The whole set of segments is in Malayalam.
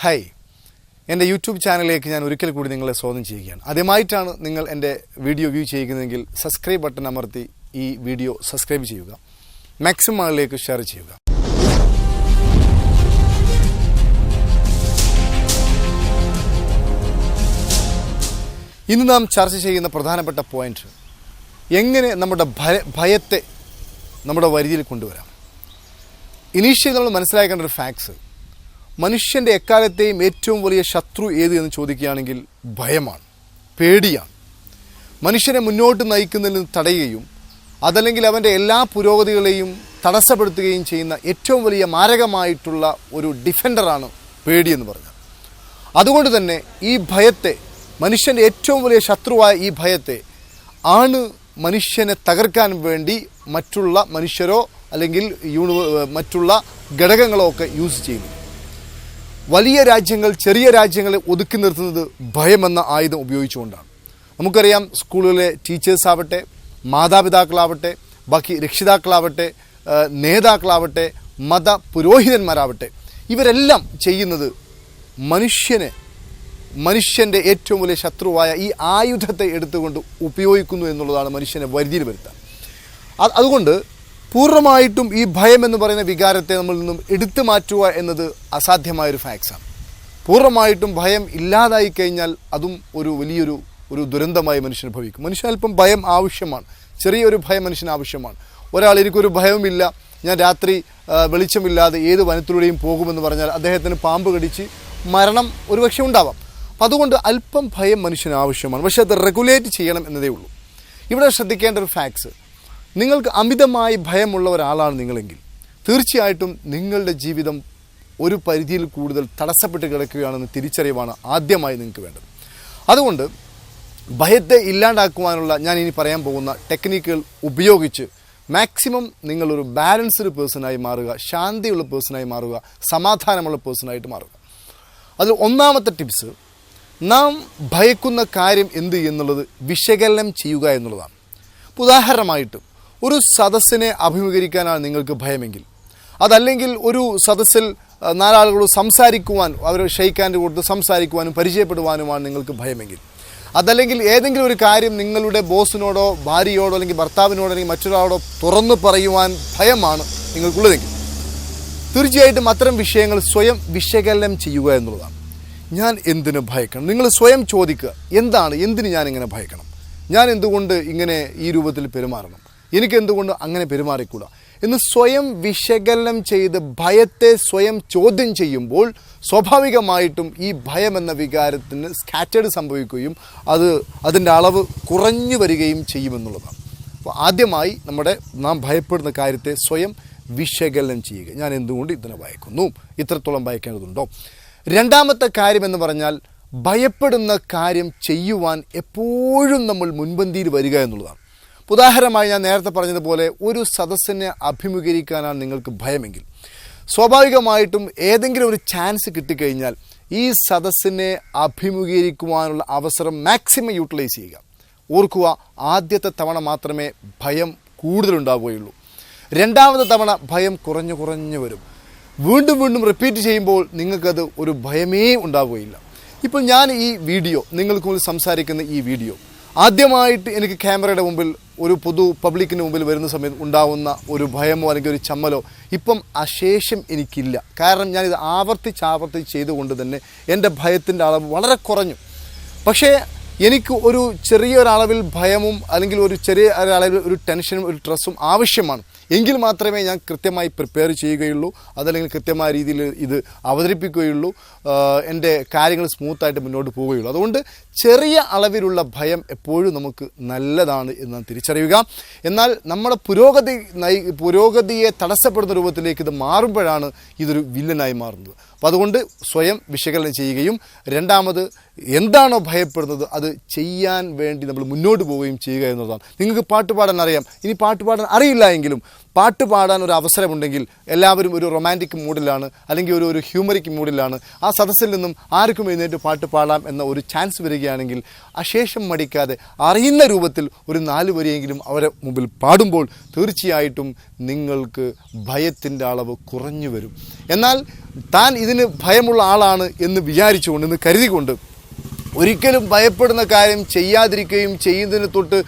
ഹായ് എന്റെ യൂട്യൂബ് ചാനലിലേക്ക് ഞാൻ ഒരിക്കൽ കൂടി നിങ്ങളെ സ്വാഗതം ചെയ്യുകയാണ്. ആദ്യമായിട്ടാണ് നിങ്ങൾ എന്റെ വീഡിയോ വ്യൂ ചെയ്യുന്നതെങ്കിൽ സബ്സ്ക്രൈബ് ബട്ടൺ അമർത്തി ഈ വീഡിയോ സബ്സ്ക്രൈബ് ചെയ്യുക. മാക്സിമം ആളിലേക്ക് ഷെയർ ചെയ്യുക. ഇന്ന് നാം ചർച്ച ചെയ്യുന്ന പ്രധാനപ്പെട്ട പോയിന്റ് എങ്ങനെ നമ്മുടെ ഭയ ഭയത്തെ നമ്മുടെ വരിയിൽ കൊണ്ടുവരാം. ഇനീഷ്യൽ നമ്മൾ മനസ്സിലാക്കേണ്ട ഒരു ഫാക്ട്സ് മനുഷ്യന്റെ എക്കാലത്തെയും ഏറ്റവും വലിയ ശത്രു ഏത് എന്ന് ചോദിക്കുകയാണെങ്കിൽ ഭയമാണ് പേടിയാണ്. മനുഷ്യനെ മുന്നോട്ട് നയിക്കുന്നതിൽ നിന്ന് തടയുകയും അതല്ലെങ്കിൽ അവന്റെ എല്ലാ പുരോഗതികളെയും തടസ്സപ്പെടുത്തുകയും ചെയ്യുന്ന ഏറ്റവും വലിയ മാരകമായിട്ടുള്ള ഒരു ഡിഫൻഡറാണ് പേടി എന്ന് പറഞ്ഞത് അതുകൊണ്ട് തന്നെ ഈ ഭയത്തെ മനുഷ്യന്റെ ഏറ്റവും വലിയ ശത്രുവായ ഈ ഭയത്തെ ആണ് മനുഷ്യനെ തകർക്കാൻ വേണ്ടി മറ്റുള്ള മനുഷ്യരോ അല്ലെങ്കിൽ യൂണിവേ മറ്റുള്ള ഘടകങ്ങളോ ഒക്കെ യൂസ് ചെയ്യുന്നത്. വലിയ രാജ്യങ്ങൾ ചെറിയ രാജ്യങ്ങളെ ഒതുക്കി നിർത്തുന്നത് ഭയമെന്ന ആയുധം ഉപയോഗിച്ചുകൊണ്ടാണ്. നമുക്കറിയാം സ്കൂളിലെ ടീച്ചേഴ്സ് ആവട്ടെ മാതാപിതാക്കളാവട്ടെ ബാക്കി രക്ഷിതാക്കളാവട്ടെ നേതാക്കളാവട്ടെ മത പുരോഹിതന്മാരാവട്ടെ ഇവരെല്ലാം ചെയ്യുന്നത് മനുഷ്യനെ മനുഷ്യന്റെ ഏറ്റവും വലിയ ശത്രുവായ ഈ ആയുധത്തെ എടുത്തുകൊണ്ട് ഉപയോഗിക്കുന്നു എന്നുള്ളതാണ് മനുഷ്യനെ വരുതിയിൽ വരുത്താൻ. അത് അതുകൊണ്ട് പൂർണമായിട്ടും ഈ ഭയം എന്ന് പറയുന്ന വികാരത്തെ നമ്മളിൽ നിന്നും എടുത്തു മാറ്റുക എന്നത് അസാധ്യമായൊരു ഫാക്സാണ് പൂർണമായിട്ടും ഭയം ഇല്ലാതായി കഴിഞ്ഞാൽ അതും ഒരു വലിയൊരു ഒരു ദുരന്തമായി മനുഷ്യന് ഭവിക്കും. മനുഷ്യന് അല്പം ഭയം ആവശ്യമാണ്. ചെറിയൊരു ഭയം മനുഷ്യന് ആവശ്യമാണ്. ഒരാൾ എനിക്കൊരു ഭയവുമില്ല ഞാൻ രാത്രി വെളിച്ചമില്ലാതെ ഏത് വനത്തിലൂടെയും പോകുമെന്ന് പറഞ്ഞാൽ അദ്ദേഹത്തിന് പാമ്പ് കടിച്ച് മരണം ഒരുപക്ഷെ ഉണ്ടാവാം. അപ്പം അതുകൊണ്ട് അല്പം ഭയം മനുഷ്യന് ആവശ്യമാണ്. പക്ഷേ അത് റെഗുലേറ്റ് ചെയ്യണം എന്നതേ ഉള്ളൂ. ഇവിടെ ശ്രദ്ധിക്കേണ്ട ഒരു ഫാക്ട്സ് നിങ്ങൾക്ക് അമിതമായി ഭയമുള്ള ഒരാളാണ് നിങ്ങളെങ്കിൽ തീർച്ചയായിട്ടും നിങ്ങളുടെ ജീവിതം ഒരു പരിധിയിൽ കൂടുതൽ തടസ്സപ്പെട്ട് കിടക്കുകയാണെന്ന് തിരിച്ചറിവാണ് ആദ്യമായി നിങ്ങൾക്ക് വേണ്ടത്. അതുകൊണ്ട് ഭയത്തെ ഇല്ലാണ്ടാക്കുവാനുള്ള ഞാൻ ഇനി പറയാൻ പോകുന്ന ടെക്നിക്കുകൾ ഉപയോഗിച്ച് മാക്സിമം നിങ്ങളൊരു ബാലൻസ്ഡ് പേഴ്സണായി മാറുക ശാന്തിയുള്ള പേഴ്സണായി മാറുക സമാധാനമുള്ള പേഴ്സണായിട്ട് മാറുക. അതിൽ ഒന്നാമത്തെ ടിപ്സ് നാം ഭയക്കുന്ന കാര്യം എന്ത് എന്നുള്ളത് വിശകലനം ചെയ്യുക എന്നുള്ളതാണ്. ഉദാഹരണമായിട്ട് ഒരു സദസ്സിനെ അഭിമുഖീകരിക്കാനാണ് നിങ്ങൾക്ക് ഭയമെങ്കിൽ. അതല്ലെങ്കിൽ ഒരു സദസ്സിൽ നാലാളുകളോട് സംസാരിക്കുവാൻ അവർ ഷെയ്ക്കാന്റെ കൊടുത്ത് സംസാരിക്കുവാനും പരിചയപ്പെടുവാനുമാണ് നിങ്ങൾക്ക് ഭയമെങ്കിൽ. അതല്ലെങ്കിൽ ഏതെങ്കിലും ഒരു കാര്യം നിങ്ങളുടെ ബോസിനോടോ ഭാര്യയോടോ അല്ലെങ്കിൽ ഭർത്താവിനോടോ അല്ലെങ്കിൽ മറ്റൊരാളോടോ തുറന്നു പറയുവാൻ ഭയമാണ് നിങ്ങൾക്കുള്ളതെങ്കിൽ. തീർച്ചയായിട്ടും അത്തരം വിഷയങ്ങൾ സ്വയം വിശകലനം ചെയ്യുക എന്നുള്ളതാണ്. ഞാൻ എന്തിനു ഭയക്കണം? നിങ്ങൾ സ്വയം ചോദിക്കുക. എന്താണ്? എന്തിന് ഞാൻ ഇങ്ങനെ ഭയക്കണം? ഞാൻ എന്തുകൊണ്ട് ഇങ്ങനെ ഈ രൂപത്തിൽ പെരുമാറണം? എനിക്ക് എന്തുകൊണ്ട് അങ്ങനെ പെരുമാറിക്കൂടാ? എന്ന് സ്വയം വിശകലനം ചെയ്ത് ഭയത്തെ സ്വയം ചോദ്യം ചെയ്യുമ്പോൾ സ്വാഭാവികമായിട്ടും ഈ ഭയം എന്ന വികാരത്തിന് സ്കാറ്റേഡ് സംഭവിക്കുകയും അത് അതിന്റെ അളവ് കുറഞ്ഞു വരികയും ചെയ്യുമെന്നുള്ളതാണ്. അപ്പോൾ ആദ്യമായി നമ്മുടെ നാം ഭയപ്പെടുന്ന കാര്യത്തെ സ്വയം വിശകലനം ചെയ്യുക. ഞാൻ എന്തുകൊണ്ട് ഇതിനെ ഭയക്കുന്നു? ഇത്രത്തോളം ഭയക്കേണ്ടതുണ്ടോ? രണ്ടാമത്തെ കാര്യം എന്ന് പറഞ്ഞാൽ ഭയപ്പെടുന്ന കാര്യം ചെയ്യുവാൻ എപ്പോഴും നമ്മൾ മുൻപന്തിയിൽ വരിക എന്നുള്ളതാണ്. ഉദാഹരണമായി ഞാൻ നേരത്തെ പറഞ്ഞതുപോലെ ഒരു സദസ്സിനെ അഭിമുഖീകരിക്കാനാണ് നിങ്ങൾക്ക് ഭയമെങ്കിൽ. സ്വാഭാവികമായിട്ടും ഏതെങ്കിലും ഒരു ചാൻസ് കിട്ടിക്കഴിഞ്ഞാൽ ഈ സദസ്സിനെ അഭിമുഖീകരിക്കുവാനുള്ള അവസരം മാക്സിമം യൂട്ടിലൈസ് ചെയ്യുക. ഓർക്കുക ആദ്യത്തെ തവണ മാത്രമേ ഭയം കൂടുതലുണ്ടാവുകയുള്ളൂ. രണ്ടാമത്തെ തവണ ഭയം കുറഞ്ഞു കുറഞ്ഞു വരും. വീണ്ടും വീണ്ടും റിപ്പീറ്റ് ചെയ്യുമ്പോൾ നിങ്ങൾക്കത് ഒരു ഭയമേ ഉണ്ടാവുകയില്ല. ഇപ്പോൾ ഞാൻ ഈ വീഡിയോ നിങ്ങൾക്ക് മുന്നിൽ സംസാരിക്കുന്ന ഈ വീഡിയോ ആദ്യമായിട്ട് എനിക്ക് ക്യാമറയുടെ മുമ്പിൽ ഒരു പൊതു പബ്ലിക്കിന് മുമ്പിൽ വരുന്ന സമയത്ത് ഉണ്ടാവുന്ന ഒരു ഭയമോ അല്ലെങ്കിൽ ഒരു ചമ്മലോ ഇപ്പം അശേഷം എനിക്കില്ല. കാരണം ഞാനിത് ആവർത്തിച്ച് ആവർത്തിച്ച് ചെയ്തുകൊണ്ട് തന്നെ എന്റെ ഭയത്തിന്റെ അളവ് വളരെ കുറഞ്ഞു. പക്ഷേ എനിക്ക് ഒരു ചെറിയൊരളവിൽ ഭയമും അല്ലെങ്കിൽ ഒരു ചെറിയ ഒരളവിൽ ഒരു ടെൻഷനും ഒരു സ്ട്രെസ്സും ആവശ്യമാണ്. എങ്കിൽ മാത്രമേ ഞാൻ കൃത്യമായി പ്രിപ്പയർ ചെയ്യുകയുള്ളൂ അതല്ലെങ്കിൽ കൃത്യമായ രീതിയിൽ ഇത് അവതരിപ്പിക്കുകയുള്ളൂ എന്റെ കാര്യങ്ങൾ സ്മൂത്തായിട്ട് മുന്നോട്ട് പോവുകയുള്ളൂ. അതുകൊണ്ട് ചെറിയ അളവിലുള്ള ഭയം എപ്പോഴും നമുക്ക് നല്ലതാണ് എന്ന് തിരിച്ചറിയുക. എന്നാൽ നമ്മുടെ പുരോഗതി പുരോഗതിയെ തടസ്സപ്പെടുന്ന രൂപത്തിലേക്ക് ഇത് മാറുമ്പോഴാണ് ഇതൊരു വില്ലനായി മാറുന്നത്. അപ്പോൾ അതുകൊണ്ട് സ്വയം വിശകലനം ചെയ്യുകയും രണ്ടാമത് എന്താണോ ഭയപ്പെടുന്നത് അത് ചെയ്യാൻ വേണ്ടി നമ്മൾ മുന്നോട്ട് പോവുകയും ചെയ്യുക എന്നുള്ളതാണ്. നിങ്ങൾക്ക് പാട്ട് പാടാൻ അറിയാം. ഇനി പാട്ട് പാടാൻ അറിയില്ല എങ്കിലും പാട്ട് പാടാൻ ഒരു അവസരമുണ്ടെങ്കിൽ എല്ലാവരും ഒരു റൊമാന്റിക് മൂഡിലാണ് അല്ലെങ്കിൽ ഒരു ഒരു ഹ്യൂമറിക് മൂഡിലാണ് ആ സദസ്സിൽ നിന്നും ആർക്കും എഴുന്നേറ്റ് പാട്ട് പാടാം എന്ന ഒരു ചാൻസ് വരികയാണെങ്കിൽ അശേഷം മടിക്കാതെ അറിയുന്ന രൂപത്തിൽ ഒരു നാല് വരിയെങ്കിലും അവരെ മുമ്പിൽ പാടുമ്പോൾ തീർച്ചയായിട്ടും നിങ്ങൾക്ക് ഭയത്തിന്റെ അളവ് കുറഞ്ഞു വരും. എന്നാൽ താൻ ഇതിന് ഭയമുള്ള ആളാണ് എന്ന് വിചാരിച്ചുകൊണ്ട് എന്ന് കരുതിക്കൊണ്ട് ഒരിക്കലും ഭയപ്പെടുന്ന കാര്യം ചെയ്യാതിരിക്കുകയും ചെയ്യുന്നതിന് തൊട്ട്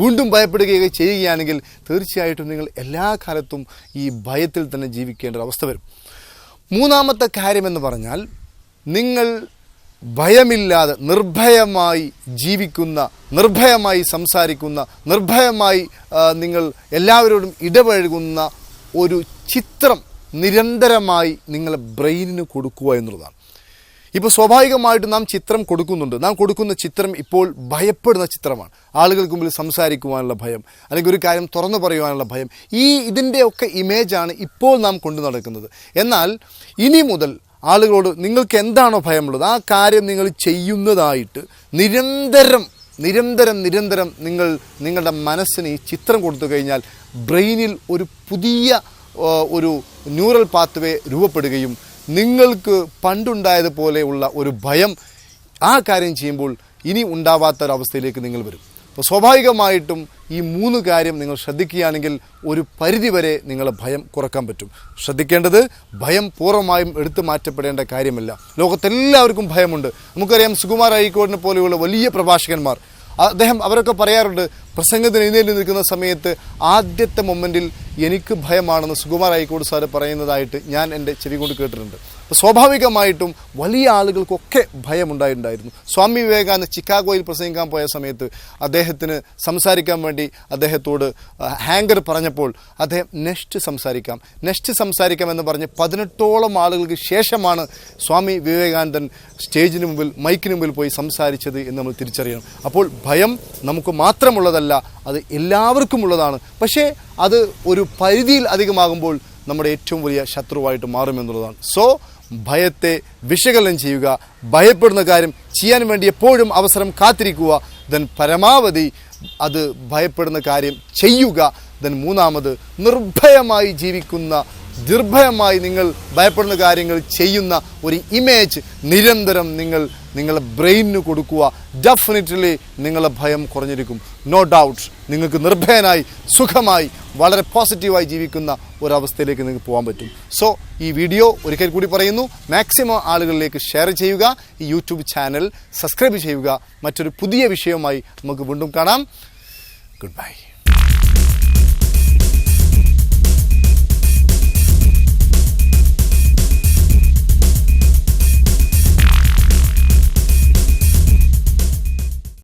വീണ്ടും ഭയപ്പെടുകയൊക്കെ ചെയ്യുകയാണെങ്കിൽ തീർച്ചയായിട്ടും നിങ്ങൾ എല്ലാ കാലത്തും ഈ ഭയത്തിൽ തന്നെ ജീവിക്കേണ്ട അവസ്ഥ വരും. മൂന്നാമത്തെ കാര്യമെന്ന് പറഞ്ഞാൽ നിങ്ങൾ ഭയമില്ലാതെ നിർഭയമായി ജീവിക്കുന്ന നിർഭയമായി സംസാരിക്കുന്ന നിർഭയമായി നിങ്ങൾ എല്ലാവരോടും ഇടപഴകുന്ന ഒരു ചിത്രം നിരന്തരമായി നിങ്ങളെ ബ്രെയിനിന് കൊടുക്കുക എന്നുള്ളതാണ്. ഇപ്പോൾ സ്വാഭാവികമായിട്ട് നാം ചിത്രം കൊടുക്കുന്നുണ്ട്. നാം കൊടുക്കുന്ന ചിത്രം ഇപ്പോൾ ഭയപ്പെടുന്ന ചിത്രമാണ്. ആളുകൾക്ക് മുമ്പിൽ സംസാരിക്കുവാനുള്ള ഭയം അല്ലെങ്കിൽ ഒരു കാര്യം തുറന്നു പറയുവാനുള്ള ഭയം ഈ ഇതിന്റെയൊക്കെ ഇമേജാണ് ഇപ്പോൾ നാം കൊണ്ടു നടക്കുന്നത്. എന്നാൽ ഇനി മുതൽ ആളുകളോട് നിങ്ങൾക്ക് എന്താണോ ഭയമുള്ളത് ആ കാര്യം നിങ്ങൾ ചെയ്യുന്നതായിട്ട് നിരന്തരം നിരന്തരം നിരന്തരം നിങ്ങൾ നിങ്ങളുടെ മനസ്സിന് ഈ ചിത്രം കൊടുത്തു കഴിഞ്ഞാൽ ബ്രെയിനിൽ ഒരു പുതിയ ഒരു ന്യൂറൽ പാത്വേ രൂപപ്പെടുകയും നിങ്ങൾക്ക് പണ്ടുണ്ടായതുപോലെയുള്ള ഒരു ഭയം ആ കാര്യം ചെയ്യുമ്പോൾ ഇനി ഉണ്ടാവാത്ത ഒരവസ്ഥയിലേക്ക് നിങ്ങൾ വരും. അപ്പോൾ സ്വാഭാവികമായിട്ടും ഈ മൂന്ന് കാര്യം നിങ്ങൾ ശ്രദ്ധിക്കുകയാണെങ്കിൽ ഒരു പരിധിവരെ നിങ്ങളെ ഭയം കുറയ്ക്കാൻ പറ്റും. ശ്രദ്ധിക്കേണ്ടത് ഭയം പൂർണമായും എടുത്തു മാറ്റപ്പെടേണ്ട കാര്യമല്ല. ലോകത്തെല്ലാവർക്കും ഭയമുണ്ട്. നമുക്കറിയാം സുകുമാർ അഴീക്കോടിനെ പോലെയുള്ള വലിയ പ്രഭാഷകന്മാർ. അദ്ദേഹം അവരൊക്കെ പറയാറുണ്ട് പ്രസംഗത്തിന് എഴുന്നേറ്റ് നിൽക്കുന്ന സമയത്ത് ആദ്യത്തെ മൊമെന്റിൽ എനിക്ക് ഭയമാണെന്ന് സുകുമാർ അയ്ക്കോട് സാറ് പറയുന്നതായിട്ട് ഞാൻ എന്റെ ചെവി കൊണ്ട് കേട്ടിട്ടുണ്ട്. സ്വാഭാവികമായിട്ടും വലിയ ആളുകൾക്കൊക്കെ ഭയമുണ്ടായിട്ടുണ്ടായിരുന്നു. സ്വാമി വിവേകാനന്ദ ചിക്കാഗോയിൽ പ്രസംഗിക്കാൻ പോയ സമയത്ത് അദ്ദേഹത്തിന് സംസാരിക്കാൻ വേണ്ടി അദ്ദേഹത്തോട് ഹാങ്കർ പറഞ്ഞപ്പോൾ അദ്ദേഹം നെക്സ്റ്റ് സംസാരിക്കാം. നെക്സ്റ്റ് സംസാരിക്കാം എന്ന് പറഞ്ഞ് പതിനെട്ടോളം ആളുകൾക്ക് ശേഷമാണ് സ്വാമി വിവേകാനന്ദൻ സ്റ്റേജിന് മുമ്പിൽ മൈക്കിന് മുമ്പിൽ പോയി സംസാരിച്ചത് എന്ന് നമ്മൾ തിരിച്ചറിയണം. അപ്പോൾ ഭയം നമുക്ക് മാത്രമുള്ളതല്ല അത് എല്ലാവർക്കും ഉള്ളതാണ്. പക്ഷേ അത് ഒരു പരിധിയിൽ അധികമാകുമ്പോൾ നമ്മുടെ ഏറ്റവും വലിയ ശത്രുവായിട്ട് മാറുമെന്നുള്ളതാണ് സോ ഭയത്തെ വിശകലനം ചെയ്യുക ഭയപ്പെടുന്ന കാര്യം ചെയ്യാൻ വേണ്ടി എപ്പോഴും അവസരം കാത്തിരിക്കുക ദെൻ പരമാവധി അത് ഭയപ്പെടുന്ന കാര്യം ചെയ്യുക ദെൻ മൂന്നാമത് നിർഭയമായി ജീവിക്കുന്ന നിർഭയമായി നിങ്ങൾ ഭയപ്പെടുന്ന കാര്യങ്ങൾ ചെയ്യുന്ന ഒരു ഇമേജ് നിരന്തരം നിങ്ങൾ നിങ്ങളുടെ ബ്രെയിനിന് കൊടുക്കുക. ഡെഫിനറ്റ്ലി നിങ്ങളെ ഭയം കുറഞ്ഞിരിക്കും. നോ ഡൗട്ട് നിങ്ങൾക്ക് നിർഭയനായി സുഖമായി വളരെ പോസിറ്റീവായി ജീവിക്കുന്ന ഒരവസ്ഥയിലേക്ക് നിങ്ങൾക്ക് പോകാൻ പറ്റും. സോ ഈ വീഡിയോ ഒരിക്കൽ കൂടി പറയുന്നു. മാക്സിമം ആളുകളിലേക്ക് ഷെയർ ചെയ്യുക. ഈ യൂട്യൂബ് ചാനൽ സബ്സ്ക്രൈബ് ചെയ്യുക. മറ്റൊരു പുതിയ വിഷയവുമായി നമുക്ക് വീണ്ടും കാണാം. Good bye